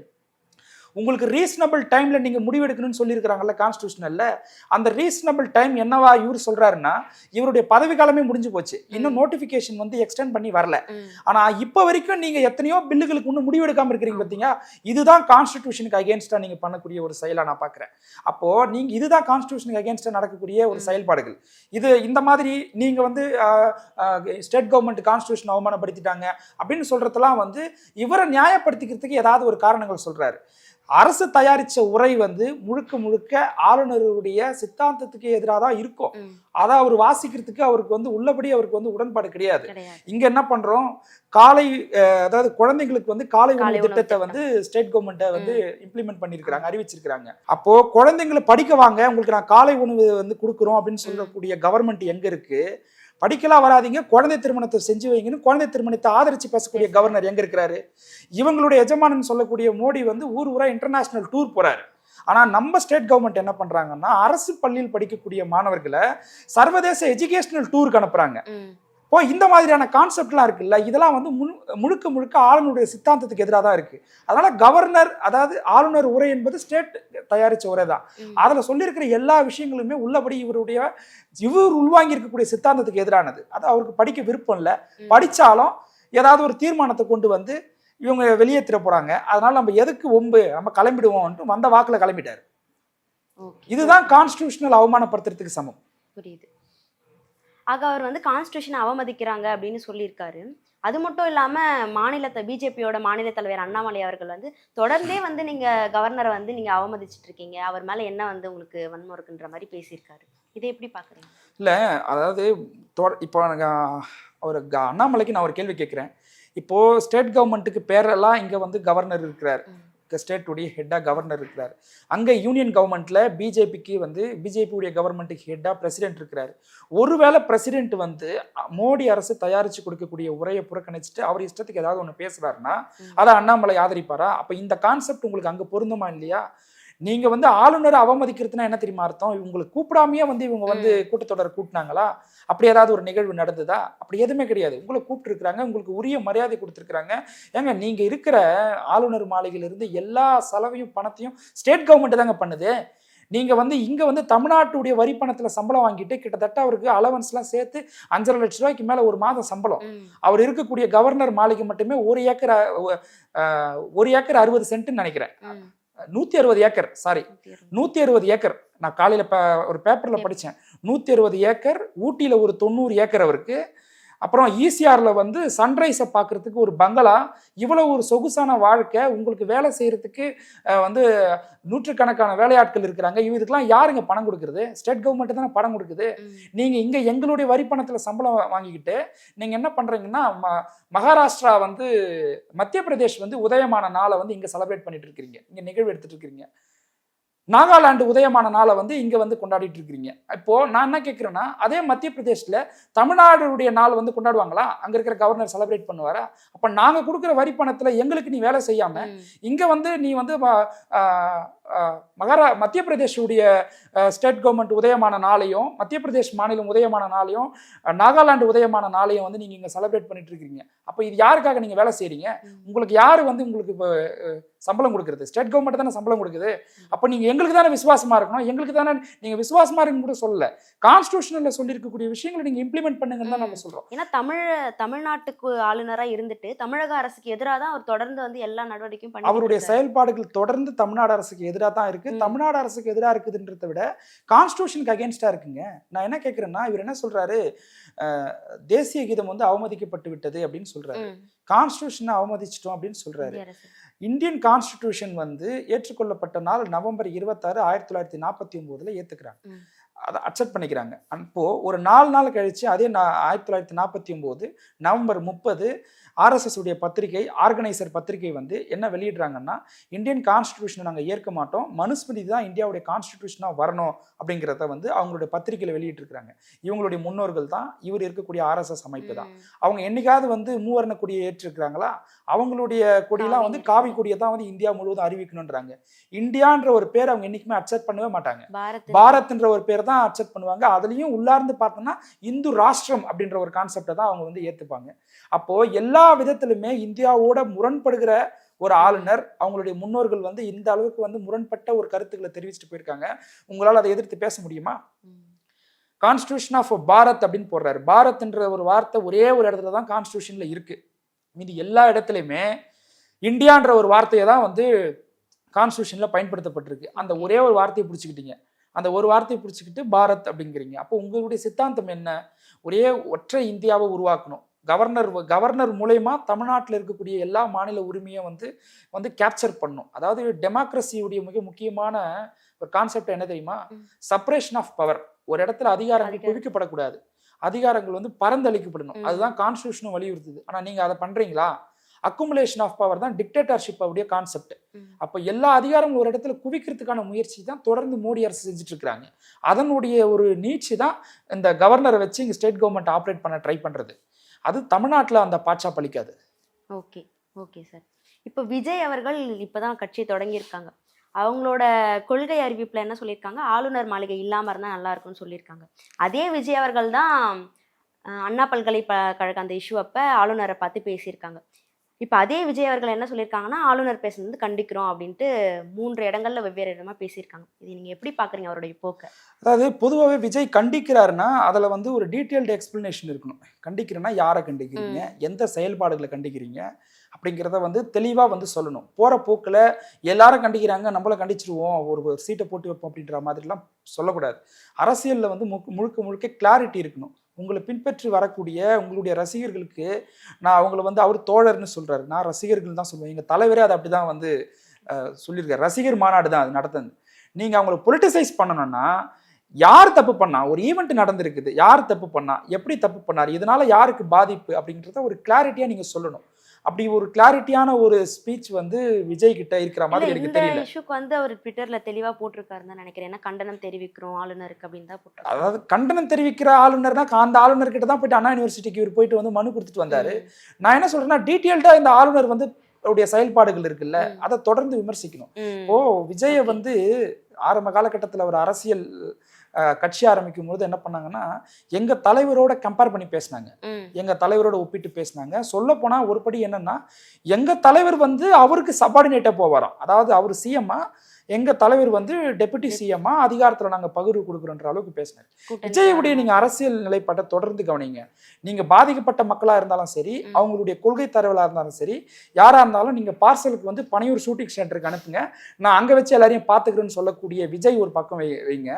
உங்களுக்கு ரீசனபிள் டைம்ல நீங்க முடிவெடுக்கணும்னு சொல்லியிருக்கிறாங்கல்ல கான்ஸ்டியூஷனல்ல அந்த ரீசனபிள் டைம் என்னவா இவர் சொல்றாருன்னா இவருடைய பதவி காலமே முடிஞ்சு போச்சு. இன்னும் நோட்டிபிகேஷன் வந்து எக்ஸ்டெண்ட் பண்ணி வரல. ம். ஆனா இப்ப வரைக்கும் நீங்க எத்தனையோ பில்லுகளுக்கு இன்னும் முடிவெடுக்காம இருக்கிறீங்க பாத்தீங்க இதுதான் கான்ஸ்டிடியூஷனுக்கு அகேன்ஸ்டா நீங்க பண்ணக்கூடிய ஒரு செயலா நான் பாக்குறேன். அப்போ நீங்க இதுதான் கான்ஸ்டிடியூஷனுக்கு அகேன்ஸ்டா நடக்கக்கூடிய ஒரு. செயல்பாடுகள். இது இந்த மாதிரி நீங்க வந்து ஸ்டேட் கவர்மெண்ட் கான்ஸ்டிடியூஷன் அவமானப்படுத்திட்டாங்க அப்படின்னு சொல்றதெல்லாம் வந்து இவரை நியாயப்படுத்திக்கிறதுக்கு ஏதாவது ஒரு காரணங்கள் சொல்றாரு. அரசு தயாரிச்ச உரை வந்து முழுக்க முழுக்க ஆளுநருடைய சித்தாந்தத்துக்கு எதிராக தான் இருக்கும். அதை அவர் வாசிக்கிறதுக்கு அவருக்கு வந்து உள்ளபடி அவருக்கு வந்து உடன்பாடு கிடையாது. இங்க என்ன பண்றோம்? காலை அதாவது குழந்தைங்களுக்கு வந்து காலை உணவு திட்டத்தை. வந்து ஸ்டேட் கவர்மெண்ட்டை வந்து இம்ப்ளிமெண்ட் பண்ணியிருக்கிறாங்க அறிவிச்சிருக்கிறாங்க. அப்போ குழந்தைங்களை படிக்க வாங்க உங்களுக்கு நான் காலை உணவு வந்து கொடுக்குறோம் அப்படின்னு சொல்லக்கூடிய கவர்மெண்ட் எங்க இருக்கு? படிக்கலாம் வராதீங்க குழந்தை திருமணத்தை செஞ்சு வைங்கன்னு குழந்தை திருமணத்தை ஆதரிச்சு பேசக்கூடிய. கவர்னர் எங்க இருக்கிறாரு இவங்களுடைய எஜமானன் சொல்லக்கூடிய மோடி வந்து ஊர் ஊரா இன்டர்நேஷனல் டூர் போறாரு ஆனா நம்ம ஸ்டேட் கவர்மெண்ட் என்ன பண்றாங்கன்னா அரசு பள்ளியில் படிக்கக்கூடிய மாணவர்களை சர்வதேச எஜுகேஷனல் டூருக்கு அனுப்புறாங்க ம். இப்போ இந்த மாதிரியான கான்செப்ட்லாம் இருக்குல்ல? இதெல்லாம் வந்து முழு முழுக்க முழுக்க ஆளுநருடைய சித்தாந்தத்துக்கு எதிராக தான் இருக்கு. அதனால கவர்னர் அதாவது ஆளுநர் உரை என்பது ஸ்டேட் தயாரிச்ச உரை தான். அதுல சொல்லியிருக்கிற எல்லா விஷயங்களுமே உள்ளபடி இவருடைய இவர் உள்வாங்கி இருக்கக்கூடிய சித்தாந்தத்துக்கு எதிரானது. அது அவருக்கு படிக்க விருப்பம் இல்லை. ம். படிச்சாலும் ஏதாவது ஒரு தீர்மானத்தை கொண்டு வந்து இவங்க வெளியேற்றிட போறாங்க. அதனால நம்ம எதுக்கு ஒம்பு நம்ம கிளம்பிடுவோம்ன்ட்டு வந்த வாக்குல கிளம்பிட்டாரு. இதுதான் கான்ஸ்டியூஷனல் அவமானப்படுத்துறதுக்கு சமம். புரியுது. ஆக அவர் வந்து கான்ஸ்டியூஷனை அவமதிக்கிறாங்க அப்படின்னு சொல்லியிருக்காரு. அது மட்டும் இல்லாம மாநிலத்தை பிஜேபியோட மாநில தலைவர் அண்ணாமலை அவர்கள் வந்து தொடர்ந்தே வந்து நீங்க கவர்னரை வந்து நீங்க அவமதிச்சிட்டு இருக்கீங்க அவர் மேல என்ன வந்து உங்களுக்கு வன்மம் இருக்குன்ற மாதிரி பேசியிருக்காரு. இதை எப்படி பாக்குறீங்க? இல்லை அதாவது இப்போ அவர் அண்ணாமலைக்கு நான் ஒரு கேள்வி கேட்குறேன் இப்போ ஸ்டேட் கவர்மெண்ட்டுக்கு பேரெல்லாம் இங்கே வந்து கவர்னர் இருக்கிறார். ஸ்டேட்டுடைய ஹெட்டாக கவர்னர் இருக்கிறார். அங்கே யூனியன் கவர்மெண்ட்டில் பிஜேபிக்கு வந்து பிஜேபியுடைய கவர்மெண்ட்டுக்கு ஹெட்டாக பிரசிடென்ட் இருக்கிறார். ஒருவேளை பிரசிடென்ட் வந்து மோடி அரசு தயாரித்து கொடுக்கக்கூடிய உரையை புறக்கணிச்சிட்டு அவர் இஷ்டத்துக்கு ஏதாவது ஒன்று பேசுகிறாருன்னா. அதை அண்ணாமலை ஆதரிப்பாரா? அப்போ இந்த கான்செப்ட் உங்களுக்கு அங்கே பொருந்துமா இல்லையா? நீங்க வந்து ஆளுநரை அவமதிக்கிறதுனா என்ன தெரியுமா அர்த்தம்? இவங்களுக்கு கூப்பிடாமையே வந்து இவங்க வந்து கூட்டத்தொடர் கூட்டினாங்களா? அப்படி ஏதாவது ஒரு நிகழ்வு நடந்ததா? அப்படி எதுவுமே கிடையாது. உங்களை கூப்பிட்டுருக்காங்க உங்களுக்கு உரிய மரியாதை கொடுத்துருக்காங்க ஏங்க நீங்க இருக்கிற ஆளுநர் மாளிகையில இருந்து எல்லா செலவையும் பணத்தையும் ஸ்டேட் கவர்மெண்ட் தாங்க பண்ணுது. நீங்க வந்து இங்க வந்து தமிழ்நாட்டுடைய வரி பணத்துல சம்பளம் வாங்கிட்டு கிட்டத்தட்ட அவருக்கு அலவன்ஸ்லாம் சேர்த்து அஞ்சரை லட்ச ரூபாய்க்கு மேல ஒரு மாதம் சம்பளம். அவர் இருக்கக்கூடிய கவர்னர் மாளிகை மட்டுமே ஒரு ஏக்கர் ஒரு ஏக்கர் அறுபது சென்ட்னு நினைக்கிறேன். நூற்றி அறுபது ஏக்கர் சாரி நூற்றி அறுபது. ஏக்கர். நான் காலையில் ப ஒரு பேப்பரில். படித்தேன் நூற்றி அறுபது ஏக்கர் ஊட்டியில் ஒரு தொண்ணூறு ஏக்கர் அவருக்கு. அப்புறம் ஈசிஆரில் வந்து சன்ரைஸை பார்க்குறதுக்கு ஒரு பங்களா. இவ்வளோ ஒரு சொகுசான வாழ்க்கை உங்களுக்கு வேலை செய்கிறதுக்கு வந்து நூற்றுக்கணக்கான வேலையாட்கள் இருக்கிறாங்க. இதுக்கெல்லாம் யாருங்க பணம் கொடுக்குறது? ஸ்டேட் கவர்மெண்ட் தானே பணம் கொடுக்குது. நீங்கள் இங்கே எங்களுடைய வரி பணத்தில் சம்பளம் வாங்கிக்கிட்டு நீங்கள் என்ன பண்ணுறீங்கன்னா ம மகாராஷ்டிரா வந்து மத்திய பிரதேஷ் வந்து உதயமான நாளை வந்து இங்கே செலிப்ரேட் பண்ணிட்டு இருக்கிறீங்க இங்கே நிகழ்வு எடுத்துட்டு இருக்கிறீங்க நாகாலாந்து உதயமான நாளை வந்து இங்கே வந்து கொண்டாடிட்டு இருக்கிறீங்க. இப்போ நான் என்ன கேட்குறேன்னா அதே மத்திய பிரதேஷ்ல தமிழ்நாடுடைய நாள் வந்து கொண்டாடுவாங்களா? அங்கே இருக்கிற கவர்னர் செலிப்ரேட் பண்ணுவாரா? அப்போ நாங்கள் கொடுக்குற வரி பணத்தில் எங்களுக்கு நீ வேலை செய்யாமல் இங்கே வந்து நீ வந்து மகாரா மத்திய பிரதேஷுடைய ஸ்டேட் கவர்மெண்ட் உதயமான நாளையும் மத்திய பிரதேஷ் மாநிலம் உதயமான நாளையும் நாகாலாந்து உதயமான நாளையும் வந்து நீங்கள் இங்கே செலிப்ரேட் பண்ணிட்டு இருக்கீங்க அப்போ இது யாருக்காக நீங்கள் வேலை செய்கிறீங்க உங்களுக்கு யார் வந்து உங்களுக்கு இப்போ சம்பளம் கொடுக்குறது? ஸ்டேட் கவர்மெண்ட் தானே சம்பளம் கொடுக்குது. அப்போ நீங்கள் எங்களுக்கு தானே விசுவாசமாக இருக்கணும்? எங்களுக்கு தானே நீங்கள் விசுவாசமாக இருக்குன்னு கூட சொல்லல. கான்ஸ்டியூஷனில் சொல்லியிருக்கக்கூடிய விஷயங்களை நீங்கள் இம்ப்ளிமெண்ட் பண்ணுங்கன்னு தான் நம்ம சொல்கிறோம் ஏன்னா தமிழ் தமிழ்நாட்டுக்கு ஆளுநரா இருந்துட்டு தமிழக அரசுக்கு எதிராக தான் அவர் தொடர்ந்து வந்து எல்லா நடவடிக்கையும் அவருடைய செயல்பாடுகள் தொடர்ந்து தமிழ்நாடு அரசுக்கு எதிராக தான் இருக்கு. தமிழ்நாடு அரசுக்கு எதிராக இருக்குதுன்றதை விட கான்ஸ்டியூஷனுக்கு அகேன்ஸ்டா இருக்குங்க. நான் என்ன கேட்குறேன்னா இவர் என்ன சொல்றாரு? தேசிய கீதம் வந்து அவமதிக்கப்பட்டு விட்டது அப்படின்னு சொல்றாரு. கான்ஸ்டியூஷனை அவமதிச்சிட்டோம் அப்படின்னு சொல்றாரு. இந்தியன் கான்ஸ்டிடியூஷன் வந்து ஏற்றுக்கொள்ளப்பட்ட நாள் நவம்பர் இருபத்தாறு ஆயிரத்தி தொள்ளாயிரத்தி நாற்பத்தி ஒம்போதுல ஏத்துக்கிறாங்க. ம். அதை அக்செப்ட் பண்ணிக்கிறாங்க. அப்போ ஒரு நாலு நாள் கழிச்சு அதே ஆயிரத்தி தொள்ளாயிரத்தி நாற்பத்தி ஒம்போது நவம்பர் முப்பது ஆர்எஸ்எஸ் உடைய பத்திரிகை ஆர்கனைசர் பத்திரிகை வந்து என்ன வெளியிடுறாங்கன்னா இந்தியன் கான்ஸ்டிடியூஷனை நாங்கள் ஏற்க மாட்டோம். மனுஸ்மிருதி தான் இந்தியாவுடைய கான்ஸ்டிடியூஷனாக வரணும் அப்படிங்கிறத வந்து அவங்களுடைய பத்திரிகையில் வெளியிட்டிருக்கிறாங்க. இவங்களுடைய முன்னோர்கள் தான் இவர் இருக்கக்கூடிய ஆர்எஸ்எஸ் அமைப்பு தான். அவங்க என்னைக்காவது வந்து மூவர்ண கொடியை ஏற்றிருக்கிறாங்களா? அவங்களுடைய கொடியெல்லாம் வந்து காவி கொடியை தான் வந்து இந்தியா முழுவதும் அறிவிக்கணுன்றாங்க இந்தியான்ற ஒரு பேர் அவங்க என்னைக்குமே அக்செப்ட் பண்ணவே மாட்டாங்க. பாரத் பாரத்ன்ற ஒரு பேர் தான் அக்செப்ட் பண்ணுவாங்க. அதுலயும் உள்ளார்ந்து பார்த்தோம்னா இந்து ராஷ்டிரம் அப்படின்ற ஒரு கான்செப்டை தான் அவங்க வந்து ஏத்துப்பாங்க. அப்போ எல்லா விதத்திலுமே இந்தியாவோட முரண்படுகிற ஒரு ஆளுநர் அவங்களுடைய முன்னோர்கள் வந்து இந்த அளவுக்கு வந்து முரண்பட்ட ஒரு கருத்துக்களை தெரிவிச்சுட்டு போயிருக்காங்க. உங்களால் அதை எதிர்த்து பேச முடியுமா? கான்ஸ்டியூஷன் ஆஃப் பாரத் அப்படின்னு போடுறாரு. பாரத்ன்ற ஒரு வார்த்தை ஒரே ஒரு இடத்துல தான் கான்ஸ்டியூஷன்ல இருக்கு. மீதி எல்லா இடத்துலையுமே இந்தியான்ற ஒரு வார்த்தையை தான் வந்து கான்ஸ்டியூஷன்ல பயன்படுத்தப்பட்டிருக்கு. அந்த ஒரே ஒரு வார்த்தையை பிடிச்சிக்கிட்டீங்க. அந்த ஒரு வார்த்தையை பிடிச்சிக்கிட்டு பாரத் அப்படிங்கிறீங்க. அப்போ உங்களுடைய சித்தாந்தம் என்ன? ஒரே ஒற்றை இந்தியாவை உருவாக்கணும். கவர்னர் கவர்னர் மூலயமா தமிழ்நாட்டில் இருக்கக்கூடிய எல்லா மாநில உரிமையும் வந்து வந்து கேப்சர் பண்ணும். அதாவது டெமோக்ரஸியுடைய மிக முக்கியமான ஒரு கான்செப்ட் என்ன தெரியுமா? ம். செப்பரேஷன் ஆஃப் பவர் ஒரு இடத்துல அதிகாரங்கள். குவிக்கப்படக்கூடாது. அதிகாரங்கள் வந்து பரந்தளிக்கப்படணும். அதுதான் கான்ஸ்டியூஷனும் வலியுறுத்துது. ஆனா நீங்க அதை பண்றீங்களா? அக்குமுலேஷன் ஆஃப் பவர் தான் டிக்டேட்டர்ஷிப் உடைய கான்செப்ட் அப்போ எல்லா அதிகாரமும் ஒரு இடத்துல குவிக்கிறதுக்கான முயற்சி தான் தொடர்ந்து மோடி அரசு செஞ்சுட்டு இருக்கிறாங்க அதனுடைய ஒரு நீட்சி தான் இந்த கவர்னரை வச்சு இங்கே ஸ்டேட் கவர்மெண்ட் ஆப்ரேட் பண்ண ட்ரை பண்றது. அது தமிழ்நாட்டில் அந்த பாட்சா பழிக்காது ஓகே ஓகே சார். இப்போ விஜய் அவர்கள் இப்போதான் கட்சி தொடங்கியிருக்காங்க. அவங்களோட கொள்கை அறிவிப்பில் என்ன சொல்லியிருக்காங்க? ஆளுநர் மாளிகை இல்லாமல் இருந்தால் நல்லா இருக்கும்னு சொல்லியிருக்காங்க. அதே விஜய் அவர்கள் தான் அண்ணா பல்கலைக்கழக அந்த இஷ்யூ அப்போ ஆளுநரை பார்த்து பேசியிருக்காங்க. இப்போ அதே விஜய் அவர்கள் என்ன சொல்லியிருக்காங்கன்னா ஆளுநர் பேசுனது வந்து கண்டிக்கிறோம் அப்படின்ட்டு மூன்று இடங்கள்ல வெவ்வேறு இடமா பேசியிருக்காங்க. இது நீங்க எப்படி பாக்குறீங்க அவருடைய போக்க? அதாவது பொதுவாகவே விஜய் கண்டிக்கிறாருன்னா அதில் வந்து ஒரு டீட்டெயில்டு எக்ஸ்பிளனேஷன் இருக்கணும். கண்டிக்கிறேன்னா யாரை கண்டிக்கிறீங்க? எந்த செயல்பாடுகளை கண்டிக்கிறீங்க? அப்படிங்கிறத வந்து தெளிவாக வந்து சொல்லணும். போகிற போக்கில் எல்லாரும் கண்டிக்கிறாங்க நம்மள கண்டிச்சிருவோம் ஒரு சீட்டை போட்டு வைப்போம் அப்படின்ற மாதிரிலாம் சொல்லக்கூடாது. அரசியலில் வந்து முழுக்க முழுக்க கிளாரிட்டி இருக்கணும். உங்களை பின்பற்றி வரக்கூடிய உங்களுடைய ரசிகர்களுக்கு நான் அவங்கள வந்து அவர் தோழர்னு சொல்கிறாரு நான் ரசிகர்கள் தான் சொல்லுவேன். எங்கள் தலைவரே அதை அப்படி தான் வந்து சொல்லியிருக்காரு. ரசிகர் மாநாடு தான் அது நடந்தது. நீங்கள் அவங்கள பொலிட்டிசைஸ் பண்ணணும்னா யார் தப்பு பண்ணா? ஒரு ஈவெண்ட் நடந்திருக்குது. யார் தப்பு பண்ணா? எப்படி தப்பு பண்ணார்? இதனால யாருக்கு பாதிப்பு? அப்படின்றத ஒரு கிளாரிட்டியாக நீங்கள் சொல்லணும். அப்படி ஒரு கிளாரிட்டியான ஒரு ஸ்பீச் வந்து விஜய் கிட்ட இருக்கிற மாதிரி எனக்கு தெரியல இஷ்யூக்கு வந்து அவர் ட்விட்டர்ல தெளிவா போட்டிருக்காருன்னு தான் நினைக்கிறேன் ஏன்னா கண்டனம் தெரிவிக்கிறோம் ஆளுநருக்கு அப்படின்னு தான் போட்டிருக்காரு அதாவது கண்டனம் தெரிவிக்கிற ஆளுநர்னா அந்த ஆளுநர் கிட்ட தான் போயிட்டு அண்ணா யூனிவர்சிட்டிக்கு இவர் போயிட்டு வந்து மனு கொடுத்துட்டு வந்தாரு நான் என்ன சொல்றேன்னா டீட்டெயில்டா இந்த ஆளுநர் வந்து அவருடைய செயல்பாடுகள் இருக்குல்ல. அதை தொடர்ந்து விமர்சிக்கணும். ஓ விஜய. வந்து ஆரம்ப காலகட்டத்தில் அவர் அரசியல் கட்சி ஆரம்பிக்கும் போது என்ன பண்ணாங்கன்னா எங்க தலைவரோட கம்பேர் பண்ணி பேசினாங்க. எங்க தலைவரோட ஒப்பிட்டு பேசினாங்க. சொல்ல போனா ஒரு படி என்னன்னா எங்க தலைவர் வந்து அவருக்கு சபார்டினேட்டா போவாராம். அதாவது அவர் சிஎம்மா எங்க தலைவர் வந்து டெபுட்டி சிஎம்மா அதிகாரத்துல நாங்க பகிர்வு கொடுக்குறோன்ற அளவுக்கு பேசினார். கூட்டணி விஜயுடைய நீங்க அரசியல் நிலைப்பாட்டை தொடர்ந்து கவனிங்க. நீங்க பாதிக்கப்பட்ட மக்களா இருந்தாலும் சரி. அவங்களுடைய கொள்கை தரவலா இருந்தாலும் சரி யாரா இருந்தாலும் நீங்க பார்சலுக்கு வந்து பனையூர் ஷூட்டிங் சென்டருக்கு அனுப்புங்க. நான் அங்க வச்சு எல்லாரையும் பாத்துக்கிறேன்னு சொல்லக்கூடிய விஜய் ஒரு பக்கம் வைங்க.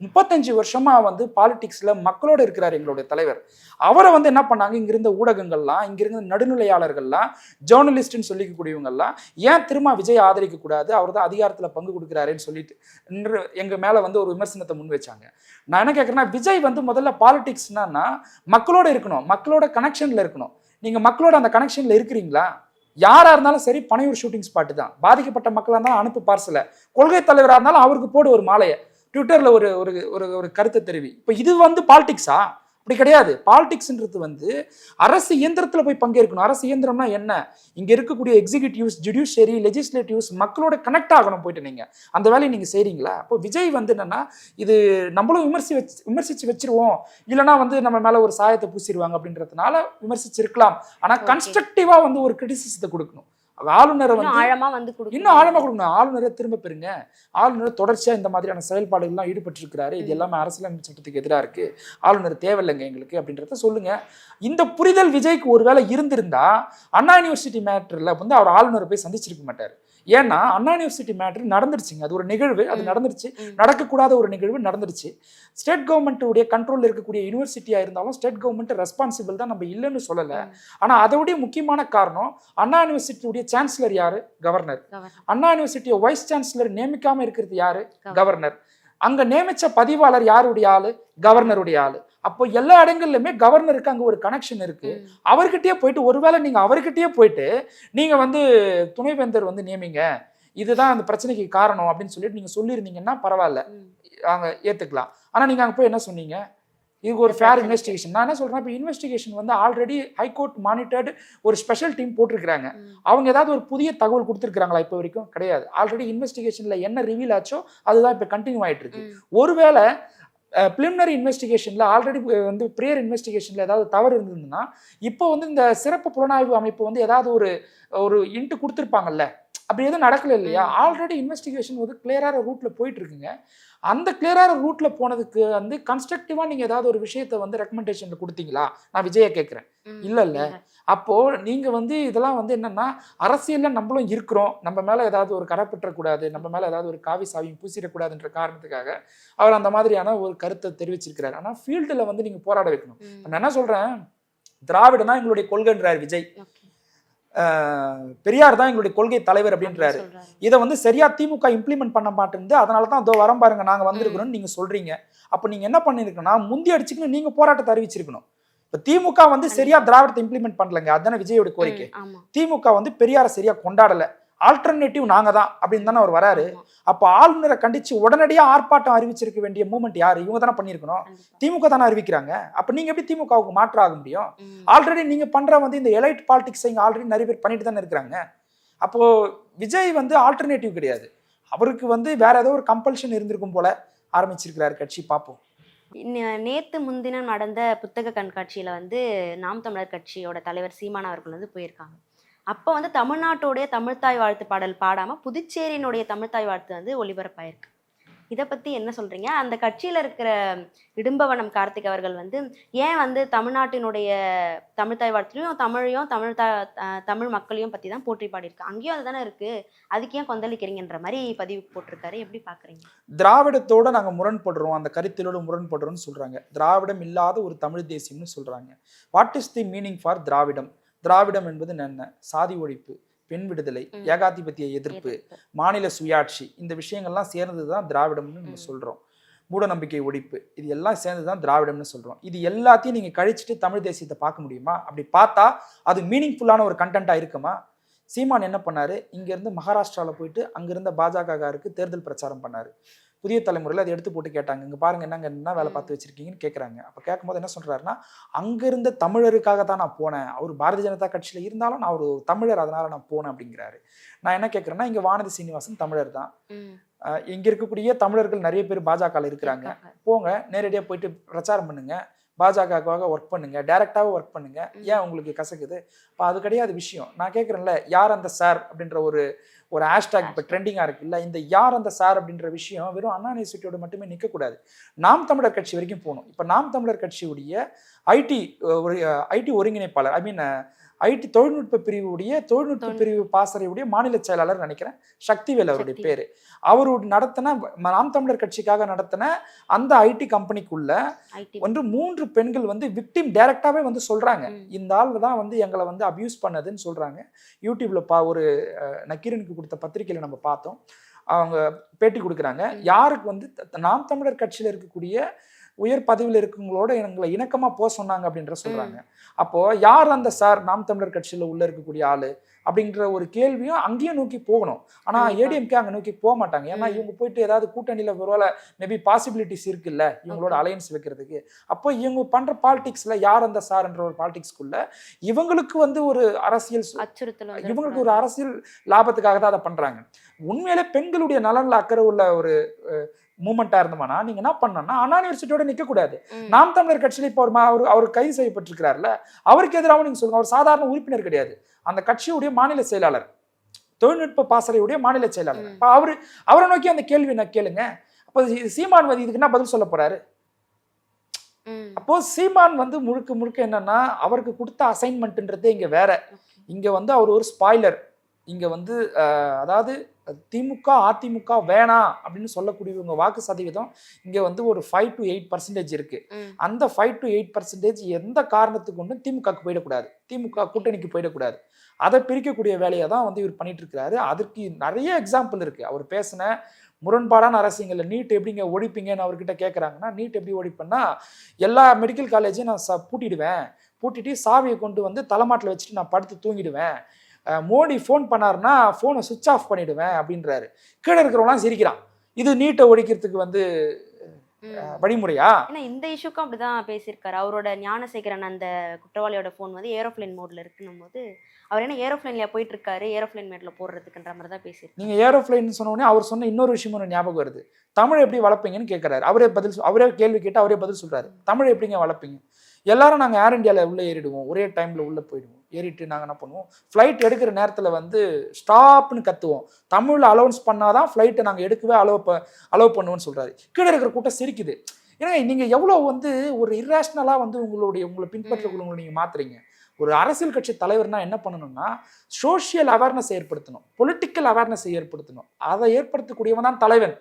முப்பத்தஞ்சு வருஷமா வந்து பாலிடிக்ஸ்ல மக்களோட இருக்கிறார் எங்களுடைய தலைவர். அவரை வந்து என்ன பண்ணாங்க? இங்க இருந்த ஊடகங்கள்லாம் இங்க இருந்த நடுநிலையாளர்கள்லாம் ஜேர்னலிஸ்ட்னு சொல்லிக்கக்கூடியவங்கெல்லாம் ஏன் திரும்ப விஜய் ஆதரிக்க கூடாது அவர் தான் அதிகாரத்துல பங்கு கொடுக்குறாருன்னு சொல்லிட்டு எங்க மேல வந்து ஒரு விமர்சனத்தை முன் வச்சாங்க. நான் என்ன கேட்குறேன்னா விஜய் வந்து முதல்ல பாலிடிக்ஸ்னா மக்களோட இருக்கணும் மக்களோட கனெக்ஷன்ல இருக்கணும். நீங்க மக்களோட அந்த கனெக்ஷன்ல இருக்கிறீங்களா? யாரா இருந்தாலும் சரி பனையூர் ஷூட்டிங் ஸ்பாட்டு தான். பாதிக்கப்பட்ட மக்களாக இருந்தாலும் அனுப்பு பார்சல கொள்கை தலைவராக இருந்தாலும் அவருக்கு போடு ஒரு மாலையை. ட்விட்டர்ல ஒரு ஒரு ஒரு ஒரு கருத்தை தெரிவி. இப்போ இது வந்து பாலிடிக்ஸா அப்படி கிடையாது. பாலிடிக்ஸ்ன்றது வந்து அரசு இயந்திரத்துல போய் பங்கேற்கணும். அரசு இயந்திரம்னா என்ன? இங்க இருக்கக்கூடிய எக்ஸிகியூட்டிவ்ஸ் ஜுடிஷியரி லெஜிஸ்லேட்டிவ்ஸ் மக்களோட கனெக்ட் ஆகணும் போயிட்டு நீங்க. அந்த வேலையை நீங்க செய்றீங்களா? அப்போ விஜய் வந்து என்னன்னா இது நம்மளும் விமர்சி வச்சு விமர்சிச்சு வச்சிருவோம். இல்லைன்னா வந்து நம்ம மேல ஒரு சாயத்தை பூசிடுவாங்க அப்படின்றதுனால விமர்சிச்சிருக்கலாம். ஆனா Okay. கன்ஸ்ட்ரக்டிவா வந்து ஒரு கிரிட்டிசிசத்தை கொடுக்கணும். ஆளுநரை வந்து ஆழமா வந்து. இன்னும் ஆழமா கொடுக்கணும். ஆளுநரை திரும்ப பெறுங்க. ஆளுநர் தொடர்ச்சியா இந்த மாதிரியான செயல்பாடுகள்லாம் ஈடுபட்டு இருக்கிறாரு இது. எல்லாமே அரசியலமைப்பு சட்டத்துக்கு எதிராக இருக்கு. ஆளுநர் தேவையில்லைங்க எங்களுக்கு அப்படின்றத சொல்லுங்க. இந்த புரிதல் விஜய்க்கு ஒருவேளை இருந்திருந்தா அண்ணா யூனிவர்சிட்டி மேட்டர்ல வந்து அவர் ஆளுநரை போய் சந்திச்சிருக்க மாட்டார். ஏன்னா அண்ணா யூனிவர்சிட்டி மேட்டர் நடந்துருச்சுங்க அது ஒரு நிகழ்வு அது. நடந்துருச்சு. நடக்கக்கூடாத ஒரு நிகழ்வு நடந்துருச்சு ஸ்டேட் கவர்மெண்ட்டுடைய கண்ட்ரோல்ல இருக்கக்கூடிய யூனிவர்சிட்டியா இருந்தாலும் ஸ்டேட் கவர்மெண்ட் ரெஸ்பான்சிபிள் தான் நம்ம இல்லைன்னு சொல்லல ம். ஆனா அதோடைய முக்கியமான காரணம் அண்ணா யூனிவர்சிட்டியுடைய சான்சலர் யாரு கவர்னர். அண்ணா யூனிவர்சிட்டியை வைஸ் சான்சலர் நியமிக்காம இருக்கிறது யாரு கவர்னர். அங்க நியமிச்ச பதிவாளர் யாருடைய ஆளு? கவர்னருடைய ஆளு. அப்போ எல்லா இடங்கள்லயுமே கவர்னருக்கு அங்க ஒரு கனெக்ஷன் இருக்கு. ம். அவர்கிட்டயே போயிட்டு ஒருவேளை நீங்க அவர்கிட்டயே போயிட்டு நீங்க வந்து துணைவேந்தர் வந்து நியமிங்க. இதுதான் அந்த பிரச்சனைக்கு காரணம் அப்படின்னு சொல்லிட்டு நீங்க சொல்லியிருந்தீங்கன்னா பரவாயில்ல. அங்க ஏத்துக்கலாம். ஆனா நீங்க அங்க போய் என்ன சொன்னீங்க? இதுக்கு ஒரு ஃபேர். இன்வெஸ்டிகேஷன் நான் என்ன சொல்றேன் இப்போ இன்வெஸ்டிகேஷன் வந்து ஆல்ரெடி ஹைகோர்ட் மானிட்டர்டு ஒரு ஸ்பெஷல் டீம் போட்டிருக்கிறாங்க. அவங்க ஏதாவது ஒரு புதிய தகவல் கொடுத்துருக்காங்களா இப்போ வரைக்கும் கிடையாது ஆல்ரெடி இன்வெஸ்டிகேஷன்ல என்ன ரிவீல் ஆச்சோ அதுதான் இப்போ கண்டினியூ ஆயிட்டு இருக்கு. ஒருவேளை பிலிமினரி இன்வெஸ்டிகேஷன்ல ஆல்ரெடி வந்து ப்ரேயர் இன்வெஸ்டிகேஷன்ல ஏதாவது தவறு இருந்ததுன்னா இப்போ வந்து இந்த சிறப்பு புலனாய்வு அமைப்பு வந்து ஏதாவது ஒரு ஒரு இன்ட்டு கொடுத்துருப்பாங்கல்ல அப்படி எதுவும் நடக்கல இல்லையா. ஆல்ரெடி இன்வெஸ்டிகேஷன் வந்து கிளியரான ரூட்ல போயிட்டு இருக்குங்க அந்த கிளியரான ரூட்ல போனதுக்கு வந்து கன்ஸ்ட்ரக்டிவா நீங்க ஏதாவது ஒரு விஷயத்தை வந்து ரெக்கமெண்டேஷன்ல கொடுத்தீங்களா? நான் விஜய கேட்கிறேன். இல்ல, இல்ல. அப்போ நீங்க வந்து இதெல்லாம் வந்து என்னன்னா அரசியல்ல நம்மளும் இருக்கிறோம். நம்ம மேல ஏதாவது ஒரு கரப்பற்றக்கூடாது நம்ம மேல ஏதாவது ஒரு காவி சாவியும் பூசிடக்கூடாதுன்ற காரணத்துக்காக அவர் அந்த மாதிரியான ஒரு கருத்தை தெரிவிச்சிருக்கிறார். ஆனா ஃபீல்டுல வந்து நீங்க போராட வைக்கணும். நான் என்ன சொல்றேன்? திராவிடம் தான் எங்களுடைய கொள்கைன்றார் விஜய். பெரியார் தான் எங்களுடைய கொள்கை தலைவர் அப்படி அப்படின்றாரு. இதை வந்து சரியா திமுக இம்ப்ளிமெண்ட் பண்ண மாட்டேங்குது. அதனால தான் அதோ வரம் பாருங்க நாங்க வந்திருக்கிறோம்னு நீங்க சொல்றீங்க. அப்ப நீங்க என்ன பண்ணிருக்கணும்னா முந்தி அடிச்சுக்கணும் நீங்க போராட்டத்தை அறிவிச்சிருக்கணும். இப்ப திமுக வந்து சரியா திராவிடத்தை இம்ப்ளிமெண்ட் பண்ணலங்க. அதுதானே விஜயோட கோரிக்கை. திமுக வந்து பெரியாரை சரியா கொண்டாடல. ஆல்டர்னேட்டிவ் நாங்க தான் அப்படின்னு தானே அவர் வராரு. அப்ப ஆளுநரை கண்டிச்சு உடனடியா ஆர்ப்பாட்டம் அறிவிச்சிருக்க வேண்டிய மூமெண்ட் யாரு? இவங்க தானே பண்ணிருக்கணும் கண்டிப்பா. திமுக தானே அறிவிக்கிறாங்க. அப்ப நீங்க எப்படி திமுகவுக்கு மாற்று ஆக முடியும். ஆல்ரெடி நீங்க பண்ற வந்து இந்த எலைட் பாலிடிக்ஸ் இங்க ஆல்ரெடி நிறைய பேர் பண்ணிட்டு தானே இருக்கிறாங்க. அப்போ விஜய் வந்து ஆல்டர்னேட்டிவ் கிடையாது. அவருக்கு வந்து வேற ஏதோ ஒரு கம்பல்ஷன் இருந்திருக்கும் போல ஆரம்பிச்சிருக்கிறாரு கட்சி. பார்ப்போம் நே- நேத்து முன்தினம் நடந்த புத்தக கண்காட்சியில வந்து நாம் தமிழர் கட்சியோட தலைவர் சீமான் அவர்கள் வந்து போயிருக்காங்க. அப்போ வந்து தமிழ்நாட்டுடைய தமிழ்த்தாய் வாழ்த்து பாடல் பாடாமல் புதுச்சேரியினுடைய தமிழ்த்தாய் வாழ்த்து வந்து ஒளிபரப்பாயிருக்கு இதை பற்றி என்ன சொல்கிறீங்க அந்த கட்சியில் இருக்கிற இடும்பவனம் கார்த்திக் அவர்கள் வந்து ஏன் வந்து தமிழ்நாட்டினுடைய தமிழ்த்தாய் வாழ்த்துலையும் தமிழையும் தமிழ் தா தமிழ் மக்களையும் பற்றி தான் போற்றி பாடியிருக்கு. அங்கேயும் அதுதானே இருக்குது அதுக்கு ஏன் கொந்தளிக்கிறீங்கன்ற மாதிரி பதிவு போட்டிருக்காரு. எப்படி பார்க்குறீங்க திராவிடத்தோடு நாங்கள் முரண்படுறோம். அந்த கருத்திலோடு முரண்படுறோம்னு சொல்கிறாங்க திராவிடம் இல்லாத ஒரு தமிழ் தேசியம்னு சொல்கிறாங்க what is the meaning for Dravidam? Dravidam என்பது என்ன சாதி ஒழிப்பு பெண் விடுதலை. ஏகாதிபத்திய எதிர்ப்பு. மாநில சுயாட்சி இந்த விஷயங்கள்லாம் சேர்ந்தது தான் திராவிடம்னு நம்ம ம். சொல்றோம் மூட நம்பிக்கை ஒழிப்பு இது எல்லாம் சேர்ந்து தான் திராவிடம்னு சொல்றோம் இது எல்லாத்தையும் நீங்க கழிச்சிட்டு தமிழ் தேசியத்தை பார்க்க முடியுமா அப்படி பார்த்தா அது மீனிங்ஃபுல்லான ஒரு கண்டென்ட்டா இருக்குமா சீமான் என்ன பண்ணாரு இங்க இருந்து மகாராஷ்டிரால போயிட்டு அங்க இருந்த பாஜகவுக்கு தேர்தல் பிரச்சாரம் பண்ணாரு புதிய தலைமுறையில் அதை எடுத்து போட்டு கேட்டாங்க. இங்க பாருங்க என்னங்க என்ன வேலை. பார்த்து வச்சிருக்கீங்கன்னு கேட்குறாங்க அப்போ கேட்கும்போது என்ன சொல்றாருன்னா அங்க இருந்த தமிழருக்காக தான் நான் போனேன். அவர் பாரதிய ஜனதா கட்சியில இருந்தாலும் நான் ஒரு தமிழர் அதனால நான் போனேன் அப்படிங்கிறாரு. நான் என்ன கேட்குறேன்னா இங்க வானதி சீனிவாசன் தமிழர் தான். இங்க இருக்கக்கூடிய தமிழர்கள் நிறைய பேர் பாஜகவில் இருக்கிறாங்க. போங்க நேரடியாக போயிட்டு பிரச்சாரம் பண்ணுங்க. பாஜகவுக்காக ஒர்க் பண்ணுங்க. டைரக்டாகவும் ஒர்க் பண்ணுங்க. ஏன் உங்களுக்கு கசக்குது? இப்போ அது கிடையாது விஷயம். நான் கேட்குறேன்ல யார் அந்த சார் அப்படின்ற ஒரு ஒரு ஹேஷ்டாக் இப்போ ட்ரெண்டிங்காக இருக்குல்ல இந்த யார் அந்த சார் அப்படின்ற விஷயம் வெறும் அண்ணா யூனிவர்சிட்டியோட மட்டுமே நிற்கக்கூடாது நாம் தமிழர் கட்சி வரைக்கும் போகணும். இப்போ நாம் தமிழர் கட்சியுடைய ஐடி ஒரு ஐடி ஒருங்கிணைப்பாளர் ஐ மீன் ஐடி தொழில்நுட்ப பிரிவுடைய தொழில்நுட்ப தொழில். பிரிவு பாசறையுடைய மாநில செயலாளர் நினைக்கிறேன் சக்திவேல் அவருடைய. பேரு அவரு நடத்தின நாம் தமிழர் கட்சிக்காக நடத்தின அந்த ஐடி கம்பெனிக்குள்ள வந்து மூன்று பெண்கள் வந்து விக்டிம் டைரக்டாவே வந்து சொல்றாங்க. இந்த ஆள் தான் வந்து எங்களை வந்து அபியூஸ் பண்ணதுன்னு சொல்றாங்க யூடியூப்ல பா ஒரு நக்கீரனுக்கு கொடுத்த பத்திரிக்கையில நம்ம பார்த்தோம் அவங்க பேட்டி கொடுக்குறாங்க. யாருக்கு வந்து நாம் தமிழர் கட்சியில இருக்கக்கூடிய உயர் பதவியில் இருக்கவங்களோட எங்களை இணக்கமா போக சொன்னாங்க அப்படின்ற சொல்றாங்க. அப்போ யார் அந்த சார்? நாம் தமிழர் கட்சியில உள்ள இருக்கக்கூடிய ஆளு அப்படின்ற ஒரு கேள்வியும் அங்கேயும் நோக்கி போகணும். ஆனா கண்டிப்பா. ஏடிஎம்கே அங்க நோக்கி போக மாட்டாங்க. ஏன்னா. இவங்க போயிட்டு ஏதாவது கூட்டணியில ஒருவேளை மேபி பாசிபிலிட்டிஸ் இருக்குல்ல இவங்களோட. அலையன்ஸ் வைக்கிறதுக்கு. அப்போ இவங்க பண்ற பாலிடிக்ஸ்ல யார் அந்த சார்ன்ற ஒரு பாலிடிக்ஸ்க்குள்ள இவங்களுக்கு வந்து ஒரு அரசியல் இவங்களுக்கு ஒரு அரசியல் லாபத்துக்காக தான் அதை பண்றாங்க. உண்மையிலே பெண்களுடைய நலன்ல அக்கறை உள்ள ஒரு மூமெண்டா இருந்தோம்னா நீங்க என்ன பண்ணணும்னா அண்ணா யூனிவர்சிட்டியோட நிக்க கூடாது ம். நாம் தமிழர் கட்சியில இப்போ மா- அவர் அவர் கைது செய்யப்பட்டிருக்கிறார்ல அவருக்கு எதிராகவும் நீங்க சொல்லுங்க அவர் சாதாரண உறுப்பினர் கிடையாது. அந்த கட்சியுடைய மாநில செயலாளர் தொழில்நுட்ப பாசறையுடைய மாநில செயலாளர். ம். அப்ப அவரு அவரை நோக்கி அந்த கேள்வி நான் கேளுங்க. அப்போ இது சீமான் வந்து இதுக்கு என்ன பதில் சொல்ல போறாரு? ம். அப்போ சீமான் வந்து முழுக்க முழுக்க என்னன்னா அவருக்கு கொடுத்த அசைன்மெண்ட்ன்றதே இங்க வேற. இங்க வந்து அவர் ஒரு ஸ்பாய்லர் இங்க வந்து அதாவது திமுக அதிமுக வேணாம் அப்படின்னு சொல்லக்கூடியவங்க வாக்கு சதவீதம் இங்க வந்து ஒரு ஃபைவ் டு எயிட் பர்சன்டேஜ் இருக்கு. ம். அந்த ஃபைவ் டு எயிட் பர்சன்டேஜ் எந்த காரணத்துக்கு கொண்டும் திமுகக்கு போயிடக்கூடாது திமுக கூட்டணிக்கு போயிடக்கூடாது அதை பிரிக்கக்கூடிய வேலையை தான் வந்து இவர் பண்ணிட்டு இருக்கிறாரு. அதற்கு நிறைய எக்ஸாம்பிள் இருக்கு. அவர் பேசின முரண்பாடான அரசியங்கள்ல நீட் எப்படிங்க ஒழிப்பீங்கன்னு அவர்கிட்ட கேட்குறாங்கன்னா நீட் எப்படி ஒழிப்பேன்னா எல்லா மெடிக்கல் காலேஜையும் நான் ச பூட்டிடுவேன். பூட்டிட்டு சாவியை கொண்டு வந்து தலைமாட்டில் வச்சுட்டு நான் படுத்து தூங்கிடுவேன். மோடி ஃபோன் பண்ணாருன்னா ஃபோனை சுவிட்ச் ஆஃப் பண்ணிடுவேன் அப்படின்றாரு. கீழே இருக்கிறவங்களாம் சிரிக்கிறான். இது நீட்டை ஒழிக்கிறதுக்கு வந்து வழிமுறையா? ஏன்னா இந்த இஷ்யூக்கும் அப்படிதான் பேசியிருக்காரு. அவரோட ஞானசேகரன் அந்த குற்றவாளியோட ஃபோன் வந்து ஏரோப்ளேன் மோட்ல இருக்குன்னும் போது அவர் என்ன ஏரோப்ளேன்ல போயிட்டு இருக்காரு ஏரோப்ளேன் மேட்ல போடுறதுக்குன்ற மாதிரி தான் பேசியிருக்காரு. நீங்க ஏரோப்ளைன் சொன்ன உடனே அவர் சொன்ன இன்னொரு விஷயம் ஞாபகம் வருது. தமிழ் எப்படி வளர்ப்பீங்கன்னு கேட்கறாரு அவரே பதில் அவரே கேள்வி கேட்டு அவரே பதில் சொல்றாரு. தமிழ் எப்படிங்க வளர்ப்பீங்க? எல்லாரும் நாங்க ஏர் இந்தியால உள்ள ஏறிடுவோம். ஒரே டைம்ல உள்ள போயிடுவோம். ஏறிட்டு நாங்கள் என்ன பண்ணுவோம்? ஃப்ளைட் எடுக்கிற நேரத்தில் வந்து ஸ்டாப்னு கத்துவோம். தமிழில் அலௌன்ஸ் பண்ணாதான் ஃப்ளைட்டை நாங்கள் எடுக்கவே அலோவ் ப அலோவ் பண்ணுவோம்னு சொல்கிறாரு கீழே இருக்கிற கூட்டம் சிரிக்குது. ஏன்னா நீங்கள் எவ்வளோ வந்து ஒரு இர்ரேஷ்னலாக வந்து உங்களுடைய உங்களை பின்பற்றவங்களை நீங்கள் மாத்துறீங்க. ஒரு அரசியல் கட்சி தலைவர்னா என்ன பண்ணணும்னா சோஷியல் அவேர்னஸ் ஏற்படுத்தணும். பொலிட்டிக்கல் அவேர்னஸ் ஏற்படுத்தணும். அதை ஏற்படுத்தக்கூடியவன் தான் தலைவன்.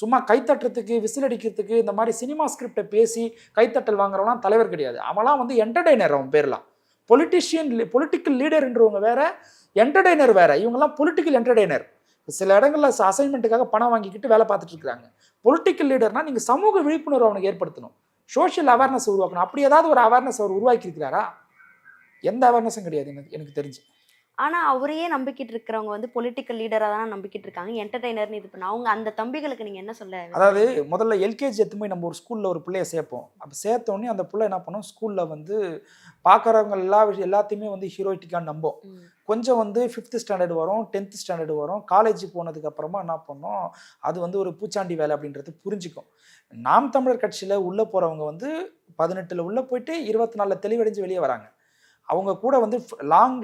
சும்மா கைத்தட்டுறதுக்கு விசில் அடிக்கிறதுக்கு இந்த மாதிரி சினிமா ஸ்கிரிப்டை பேசி கைத்தட்டல் வாங்குறவன்லாம் தலைவர் கிடையாது. அவன்லாம் வந்து என்டர்டெய்னர் அவன் பேர்லாம். பொலிட்டிஷியன் பொலிட்டிக்கல் லீடர்ன்றவங்க வேற என்டர்டெய்னர் வேற. இவங்கெல்லாம் பொலிட்டிக்கல் என்டர்டெய்னர் சில இடங்களில் அசைன்மெண்ட்டுக்காக பணம் வாங்கிக்கிட்டு வேலை பார்த்துட்டு இருக்கிறாங்க பொலிட்டிக்கல் லீடர்னா நீங்கள் சமூக விழிப்புணர்வு அவனுக்கு ஏற்படுத்தணும். சோஷியல் அவேர்னஸ் உருவாக்கணும். அப்படி ஏதாவது ஒரு அவேர்னஸ் அவர் உருவாக்கியிருக்கிறாரா? எந்த அவேர்னஸும் கிடையாது எனக்கு எனக்கு தெரிஞ்சு. ஆனா அவரையே நம்பிக்கிட்டு இருக்கிறவங்க வந்து பொலிட்டிக்கல் லீடரா தான் நம்பிக்கிட்டு இருக்காங்க. என்டர்டைனர்னு இது பண்ண அவங்க அந்த தம்பிகளுக்கு நீங்க என்ன சொல்ல அதாவது முதல்ல எல்கேஜி எடுத்து போய் நம்ம ஒரு ஸ்கூலில் ஒரு பிள்ளைய சேர்ப்போம். அப்போ சேர்த்த உடனே அந்த பிள்ளை என்ன பண்ணும்? ஸ்கூலில் வந்து பார்க்குறவங்க எல்லா விஷயம் எல்லாத்தையுமே வந்து ஹீரோயிட்டிக்காக நம்பும். கொஞ்சம் வந்து ஃபிஃப்த் ஸ்டாண்டர்ட் வரும் டென்த் ஸ்டாண்டர்ட் வரும். காலேஜ் போனதுக்கு அப்புறமா என்ன பண்ணோம்? அது வந்து ஒரு பூச்சாண்டி வேலை அப்படின்றது புரிஞ்சுக்கும். நாம் தமிழர் கட்சியில் உள்ளே போகிறவங்க வந்து பதினெட்டில் உள்ளே போயிட்டு இருபத்தி நாலில் தெளிவடைஞ்சு வெளியே வராங்க. அவங்க கூட வந்து லாங்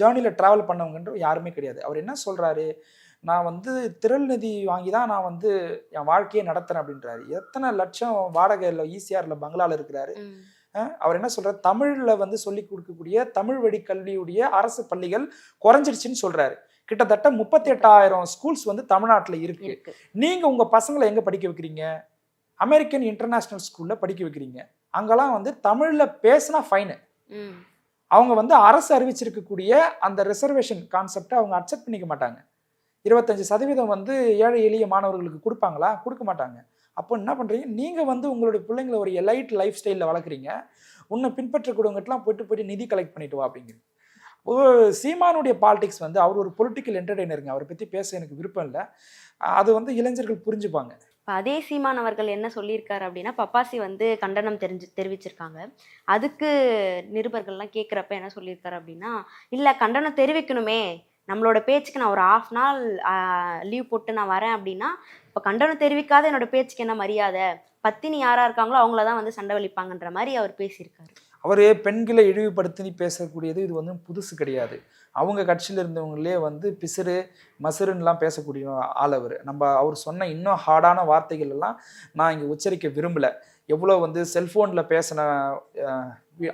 ஜேர்னியில் ட்ராவல் பண்ணவங்கன்ற யாருமே கிடையாது. அவர் என்ன சொல்கிறாரு நான் வந்து திரள் நிதி வாங்கி தான் நான் வந்து என் வாழ்க்கையை நடத்துறேன் அப்படின்றாரு. எத்தனை லட்சம் வாடகையில் ஈசிஆரில் பங்களாவில் இருக்கிறாரு. அவர் என்ன சொல்றாரு? தமிழ்ல வந்து சொல்லி கொடுக்கக்கூடிய தமிழ் வழி கல்வியுடைய அரசு பள்ளிகள் குறைஞ்சிருச்சுன்னு சொல்றாரு. கிட்டத்தட்ட முப்பத்தி எட்டாயிரம் ஸ்கூல்ஸ் வந்து தமிழ்நாட்டுல இருக்கு. இருக்கு. நீங்க உங்க பசங்களை எங்க படிக்க வைக்கிறீங்க? அமெரிக்கன் இன்டர்நேஷனல் ஸ்கூல்ல படிக்க வைக்கிறீங்க. அங்கெல்லாம் வந்து தமிழ்ல பேசினா ஃபைனு. அவங்க வந்து அரசு அறிவிச்சிருக்கக்கூடிய அந்த ரிசர்வேஷன் கான்செப்டை அவங்க அக்செப்ட் பண்ணிக்க மாட்டாங்க. இருபத்தஞ்சு சதவீதம் வந்து ஏழை எளிய மாணவர்களுக்கு கொடுப்பாங்களா? கொடுக்க மாட்டாங்க. அப்போ என்ன பண்ணுறீங்க நீங்கள் வந்து உங்களுடைய பிள்ளைங்களை ஒரு எலைட் லைஃப் ஸ்டைலில் வளர்க்குறீங்க. உன்னை பின்பற்றக்கூடியவங்கட்டெலாம் போயிட்டு போயிட்டு நிதி கலெக்ட் பண்ணிட்டு வா அப்படிங்கிறது சீமானுடைய பாலிடிக்ஸ் வந்து அவர் ஒரு பொலிட்டிக்கல் என்டர்டெய்னருங்க அவரை பற்றி பேச எனக்கு விருப்பம் இல்லை. அது வந்து இளைஞர்கள் புரிஞ்சுப்பாங்க. இப்போ அதே சீமான் அவர்கள் என்ன சொல்லியிருக்காரு அப்படின்னா பப்பாசி வந்து கண்டனம் தெரிஞ்சு தெரிவிச்சிருக்காங்க. அதுக்கு நிருபர்கள்லாம் கேட்குறப்ப என்ன சொல்லியிருக்காரு அப்படின்னா இல்லை கண்டனம் தெரிவிக்கணுமே. நம்மளோட பேச்சுக்கு நான் ஒரு ஆஃப் நாள் லீவ் போட்டு நான் வரேன் அப்படின்னா இப்போ கண்டனம் தெரிவிக்காத என்னோட பேச்சுக்கு என்ன மரியாதை? பத்தினி யாராக இருக்காங்களோ அவங்கள தான் வந்து சண்டை வலிப்பாங்கன்ற மாதிரி அவர் பேசியிருக்காரு. அவர் பெண்களை இழிவுபடுத்தி பேசக்கூடியது இது வந்து புதுசு கிடையாது. அவங்க கட்சியில் இருந்தவங்களே வந்து பிசிறு மசுருன்னெலாம் பேசக்கூடிய ஆள் அவர். நம்ம அவர் சொன்ன இன்னும் ஹார்டான வார்த்தைகள் எல்லாம் நான் இங்கே உச்சரிக்க விரும்பலை. எவ்வளோ வந்து செல்ஃபோனில் பேசின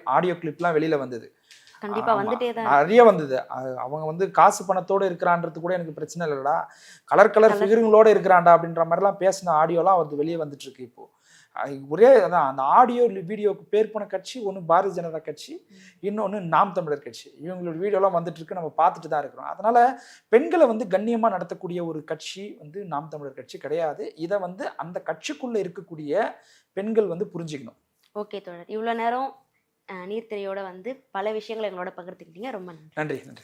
ஆடியோ கிளிப்லாம் வெளியில் வந்தது. நிறைய வந்தது. அவங்க வந்து காசு பணத்தோட இருக்கிறான்றது கூட எனக்கு பிரச்சனை இல்லைடா. Colour colour. ஃபிகருங்களோட இருக்கிறான்டா அப்படின்ற மாதிரிலாம் பேசின ஆடியோலாம் வந்து வெளியே வந்துட்டு இருக்கு இப்போ. அஹ் ஒரே அதான் அந்த ஆடியோ வீடியோக்கு பேர் போன கட்சி ஒன்று பாரதிய ஜனதா கட்சி இன்னொன்று நாம் தமிழர் கட்சி. இவங்களோட வீடியோலாம் வந்துட்டு இருக்கு நம்ம பார்த்துட்டு தான் இருக்கிறோம். அதனால பெண்களை வந்து கண்ணியமாக நடத்தக்கூடிய ஒரு கட்சி வந்து நாம் தமிழர் கட்சி கிடையாது. இதை வந்து அந்த கட்சிக்குள்ள இருக்கக்கூடிய பெண்கள் வந்து புரிஞ்சுக்கணும். ஓகே தோழர். இவ்வளோ நேரம் நீர்த்திரையோட வந்து பல விஷயங்களை எங்களோட பகிர்ந்துக்கிட்டீங்க. ரொம்ப நன்றி. நன்றி நன்றி.